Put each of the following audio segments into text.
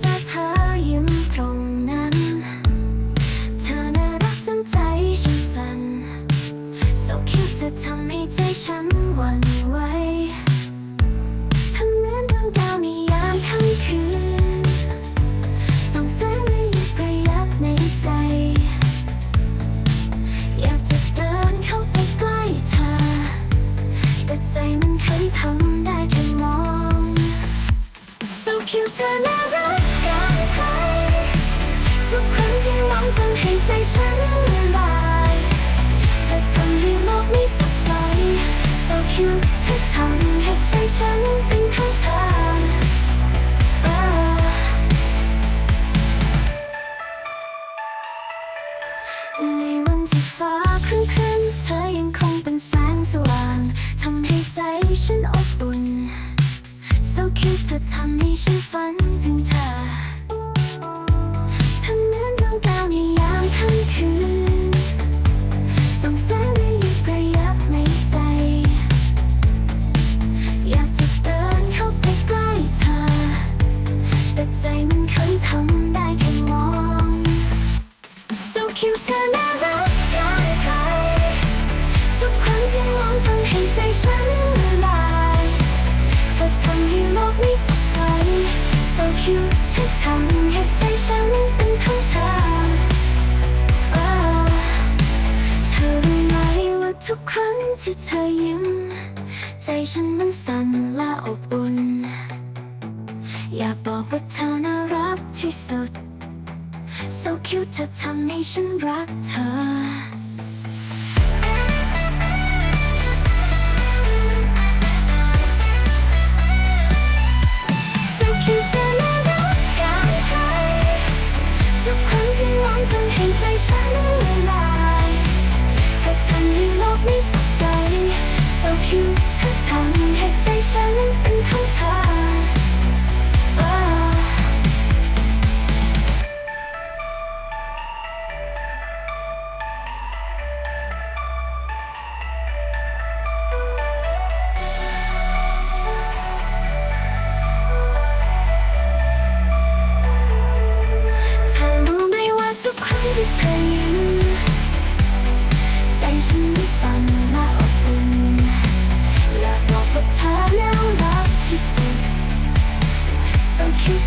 เจเธอยิ้มตรงนั้น เธอน่ารักจนใจฉันสั่น so cute เธทำให้ใจฉันวันไวทั้เหมือนดวงดาวในยามค่ำคืนส่องแสงระยิบระยับในใจ อยากจะเดินเข้าไปใกล้เธอ แต่ใจมันเขินทำได้แค่มอง so cute เธอน่ารัก ที่หวังทำให้ใจฉันละลายเธอทำให้โลกนี้สดใส so cute เธอทำให้ใจฉันเป็นของเธอในวันที่ฟ้าครึ้มครึ้มเธอยังคงเป็นแสงสว่างทำให้ใจฉันอบอุ่น so cute เธอทำให้ฉันฝันถึง So cute เธอทำให้ใจฉันเป็นของเธอเธอรู้ไหมว่าทุกครั้งที่เธอยิ้ม ใจฉันมันสั่นและอบอุ่น อยากบอกว่าเธอน่ารักที่สุด so cute เธอทำให้ฉันรักเธอ จนเธอเห็นใจฉันละลายเธอทำให้โลกนี้สด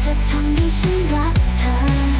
จะทำให้ฉันรักเธอ